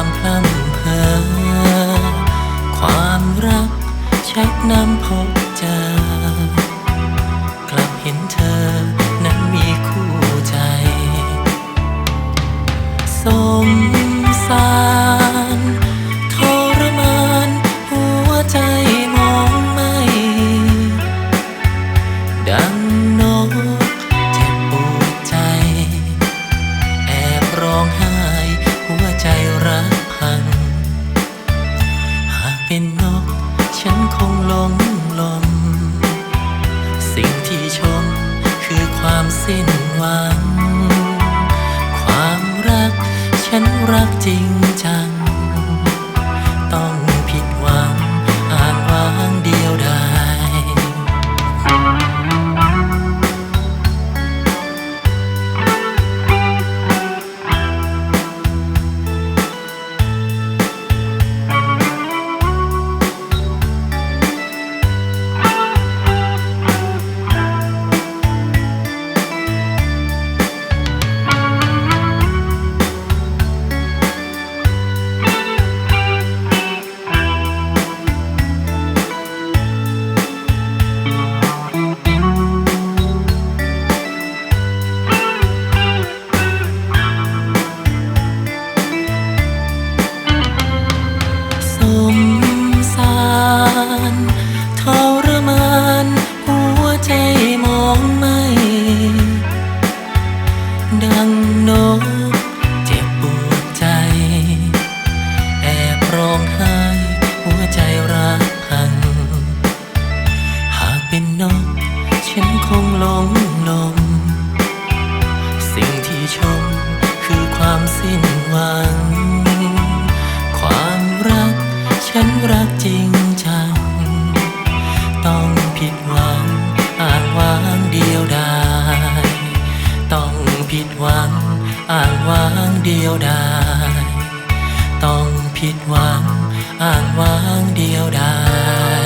ความพลั้งเพ้อความรักชักนำพบเจอกลับเห็นเธอนั้นมีคู่ใจ สมสาร เป็นนก ฉันคงหลงลม สิ่งที่ชมคือความสิ้นหวัง ความรัก ฉันรักจริงจัง ลงลม สิ่งที่ชมคือความสิ้นหวัง ความรักฉันรักจริงจัง ต้องผิดหวังอ้างวางเดียวดายต้องผิดหวังอ้างวางเดียวดายต้องผิดหวังอ้างวางเดียวดาย